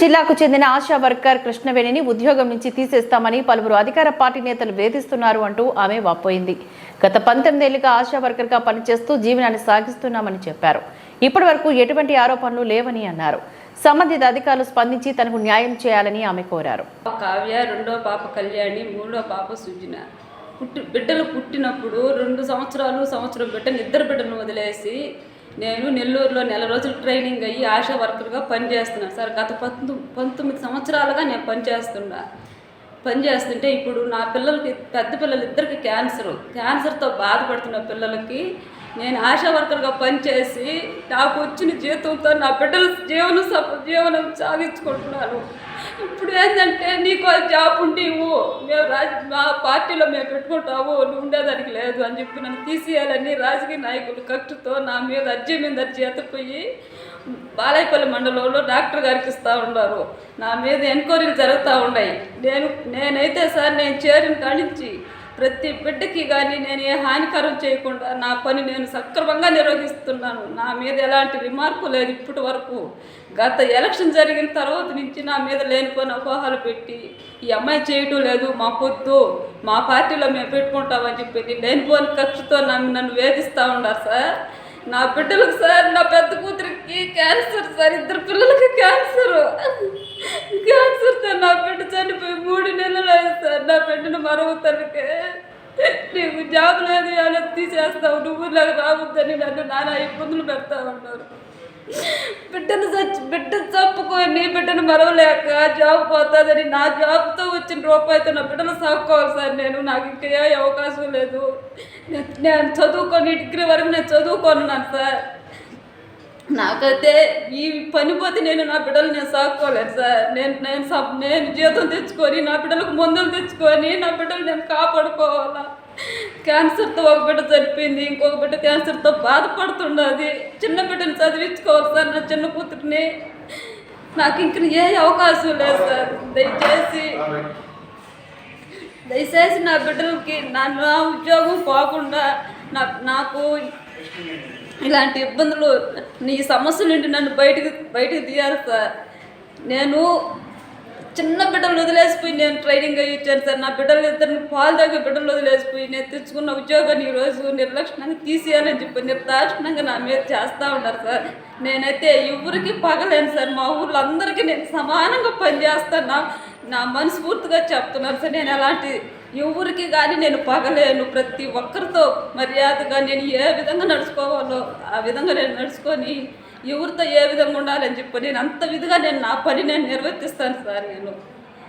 జిల్లాకు చెందిన ఆశా వర్కర్ కృష్ణవేణిని ఉద్యోగం నుంచి తీసేస్తామని పలువురు అధికార పార్టీ నేతలు వేధిస్తున్నారు అంటూ ఆమె వాపోయింది. గత పంతొమ్మిదేళ్ళుగా ఆశా వర్కర్గా పనిచేస్తూ జీవనాన్ని సాగిస్తున్నామని చెప్పారు. ఇప్పటి వరకు ఎటువంటి ఆరోపణలు లేవని అన్నారు. సంబంధిత అధికారులు స్పందించి తనకు న్యాయం చేయాలని ఆమె కోరారు. కావ్య రెండో పాప కళ్యాణి మూడో పాప సుజన. పుట్టి బిడ్డలు పుట్టినప్పుడు రెండు సంవత్సరాలు సంవత్సరం బిడ్డను ఇద్దరు బిడ్డలను వదిలేసి నేను నెల్లూరులో నెల రోజులు ట్రైనింగ్ అయ్యి ఆశా వర్కర్గా పనిచేస్తున్నాను సార్ గత పంతొమ్మిది పంతొమ్మిది సంవత్సరాలుగా నేను పనిచేస్తున్నా. పనిచేస్తుంటే ఇప్పుడు నా పిల్లలకి పెద్ద పిల్లలు ఇద్దరికి క్యాన్సర్. క్యాన్సర్తో బాధపడుతున్న పిల్లలకి నేను ఆశా వర్కర్గా పనిచేసి నాకు వచ్చిన జీతంతో నా బిడ్డల జీవనం జీవనం సాధించుకుంటున్నాను ఇప్పుడు ఏంటంటే నీకు జాబ్ ఉండి ఇవ్వు. మేము రాజ మా పార్టీలో మేము పెట్టుకుంటావు నువ్వు ఉండేదానికి లేదు అని చెప్పి నన్ను తీసేయాలని రాజకీయ నాయకులు కట్టుతో నా మీద అర్జీ మీద అర్జీ ఎత్తపోయి బాలాయపల్లి మండలంలో డాక్టర్ గారికి ఇస్తూ ఉన్నారు. నా మీద ఎంక్వైరీలు జరుగుతూ ఉన్నాయి. నేను నేనైతే సార్ నేను చేరిన కానించి ప్రతి బిడ్డకి కానీ నేను ఏ హానికరం చేయకుండా నా పని నేను సక్రమంగా నిర్వహిస్తున్నాను. నా మీద ఎలాంటి రిమార్కు లేదు ఇప్పటి వరకు. గత ఎలక్షన్ జరిగిన తర్వాత నుంచి నా మీద లేనిపోయిన అపోహలు పెట్టి ఈ అమ్మాయి చేయటం లేదు మా పొద్దు మా పార్టీలో మేము పెట్టుకుంటామని చెప్పి లేనిపోని కక్షతో నన్ను నన్ను వేధిస్తూ ఉన్నారు సార్. నా బిడ్డలకు సార్ నా పెద్ద కూతురికి క్యాన్సర్ సార్ ఇద్దరు పిల్లలకి క్యాన్సర్. క్యాన్సర్తో నా బిడ్డ నా మరో నీకు జాబ్ లేదు అని తీసేస్తావు. నువ్వు నాకు రావద్దని నన్ను నానా ఇబ్బందులు పెడతా ఉన్నారు. బిడ్డను చచ్చి బిడ్డ చప్పుకొని బిడ్డను మరవలేక జాబ్ పోతుందని నా జాబ్తో వచ్చిన రూపాయితో నా బిడ్డలు సాగుకోవాలి సార్ నేను. నాకు ఇంకా అవకాశం లేదు. నేను- నేను చదువుకొని డిగ్రీ వరకు నేను చదువుకున్నాను సార్. నాకైతే ఈ పని పోతే నేను నా బిడ్డలు నేను సాక్కోలేదు సార్. నేను నేను సబ్ నేను జీతం తెచ్చుకొని నా బిడ్డలకు మందులు తెచ్చుకొని నా బిడ్డలు నేను కాపాడుకోవాలా? క్యాన్సర్తో ఒక బిడ్డ చనిపోయింది ఇంకొక బిడ్డ క్యాన్సర్తో బాధపడుతున్నది. చిన్న బిడ్డను చదివించుకోవాలి సార్ నా చిన్న కూతురిని. నాకు ఇంక ఏ అవకాశం లేదు సార్. దయచేసి దయచేసి నా బిడ్డలకి నా నా ఉద్యోగం పోకుండా నా నాకు ఇలాంటి ఇబ్బందులు నీ సమస్యలు నుండి నన్ను బయటకు బయటకు తీయాలి సార్. నేను చిన్న బిడ్డలు వదిలేసిపోయి నేను ట్రైనింగ్ అయ్యి ఇచ్చాను సార్. నా బిడ్డలు ఇద్దరిని పాలు తాగే బిడ్డలు వదిలేసిపోయి నేను తెచ్చుకున్న ఉద్యోగాన్ని ఈరోజు నిర్లక్ష్యంగా తీసేయాలని చెప్పి నిర్దాక్షిణంగా నా మీద చేస్తూ ఉన్నారు సార్. నేనైతే ఎవరికి పగలేను సార్. మా ఊళ్ళో అందరికీ నేను సమానంగా పనిచేస్తాను. నా మనస్ఫూర్తిగా చెప్తున్నాను సార్. నేను ఎలాంటి ఎవరికి కానీ నేను పగలేను. ప్రతి ఒక్కరితో మర్యాదగా నేను ఏ విధంగా నడుచుకోవాలో ఆ విధంగా నేను నడుచుకొని ఎవరితో ఏ విధంగా ఉండాలని చెప్పి నేను అంత విధిగా నేను నా పని నేను నిర్వర్తిస్తాను సార్ నేను.